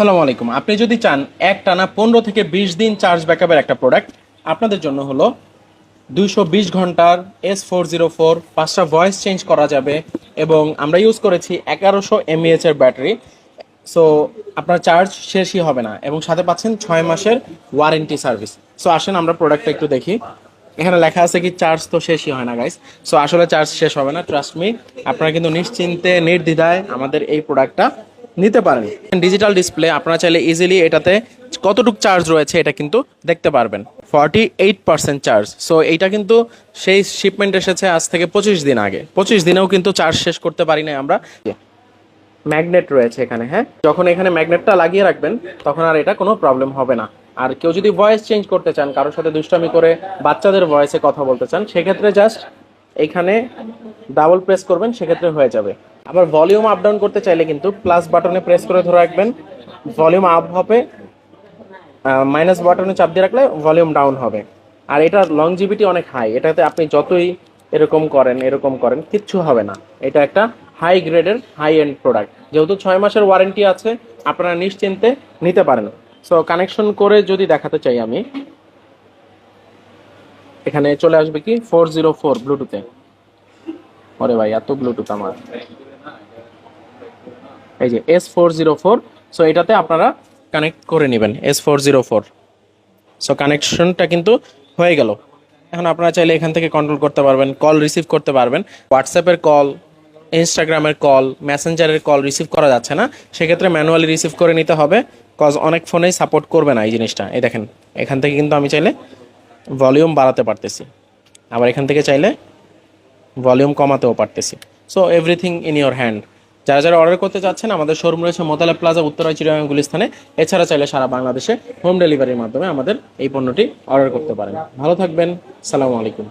সালাম আলাইকুম। আপনি যদি চান এক টানা পনেরো থেকে বিশ দিন চার্জ ব্যাকআপের একটা প্রোডাক্ট আপনাদের জন্য হলো দুইশো বিশ ঘণ্টার এস ফোর জিরো ফোর পাঁচটা ভয়েস চেঞ্জ করা যাবে এবং আমরা ইউজ করেছি এগারোশো এমএএচ এর ব্যাটারি সো আপনার চার্জ শেষই হবে না এবং সাথে পাচ্ছেন ছয় মাসের ওয়ারেন্টি সার্ভিস সো আসেন আমরা প্রোডাক্টটা একটু দেখি। এখানে লেখা আছে কি চার্জ তো শেষই হয় না গাইস সো আসলে চার্জ শেষ হবে না ট্রাস্ট মি আপনারা কিন্তু নিশ্চিন্তে, নির্দ্বিধায় আমাদের এই প্রোডাক্টটা নিতে পারেন। ডিজিটাল ডিসপ্লে আপনারা চাইলে ইজিলি এটাতে কতটুক চার্জ রয়েছে এটা কিন্তু দেখতে পারবেন। Forty eight percent charge so এইটা কিন্তু সেই শিপমেন্ট এসেছে আজ থেকে পঁচিশ দিন আগে। পঁচিশ দিনেও কিন্তু চার্জ শেষ করতে পারি না আমরা। ম্যাগনেট রয়েছে এখানে হ্যাঁ? যখন এখানে ম্যাগনেটটা লাগিয়ে রাখবেন, তখন আর এটা কোনো প্রবলেম হবে না। আর কেউ যদি ভয়েস চেঞ্জ করতে চান, কারোর সাথে দুষ্টামি করে বাচ্চাদের ভয়েসে কথা বলতে চান, সেক্ষেত্রে জাস্ট এখানে ডাবল প্রেস করবেন, সেক্ষেত্রে হয়ে যাবে। আবার ভলিউম আপ ডাউন করতে চাইলে কিন্তু প্লাস বাটনে প্রেস করে ধরে রাখবেন। ভলিউম আপ হবে মাইনাস বাটনে চাপ দিয়ে রাখলে ভলিউম ডাউন হবে। আর এটার লংজিভিটি অনেক হাই এটাতে আপনি যতই এরকম করেন এরকম করেন, কিচ্ছু হবে না। এটা একটা হাই গ্রেডের হাই এন্ড প্রোডাক্ট যেহেতু ছয় মাসের ওয়ারেন্টি আছে, আপনারা নিশ্চিন্তে নিতে পারেন। সো কানেকশন করে যদি দেখাতে চাই আমি, এখানে চলে আসবে কি? ফোর জিরো ফোর ব্লুটুথে ওরে ভাই, এত ব্লুটুথ আমার। এই যে S four zero four so এটাতে আপনারা কানেক্ট করে নেবেন S four zero four so কানেকশনটা কিন্তু হয়ে গেল। এখন আপনারা চাইলে এখান থেকে কন্ট্রোল করতে পারবেন কল রিসিভ করতে পারবেন। হোয়াটসঅ্যাপের কল ইনস্টাগ্রামের কল মেসেঞ্জারের কল রিসিভ করা যাচ্ছে না। সেক্ষেত্রে ম্যানুয়ালি রিসিভ করে নিতে হবে কজ অনেক ফোনেই সাপোর্ট করবে না এই জিনিসটা। এই দেখেন, এখান থেকে কিন্তু আমি চাইলে ভলিউম বাড়াতে পারতেছি। আবার এখান থেকে চাইলে ভলিউম কমাতেও পারতেছি। So everything in your hand যারা যারা অর্ডার করতে চাচ্ছেন আমাদের শোরুম রয়েছে মোতালা প্লাজা উত্তরা চিরাঙ্গা গুলিস্থানে এছাড়া চাইলে সারা বাংলাদেশে হোম ডেলিভারির মাধ্যমে আমাদের এই পণ্যটি অর্ডার করতে পারেন। ভালো থাকবেন, সালামু আলাইকুম।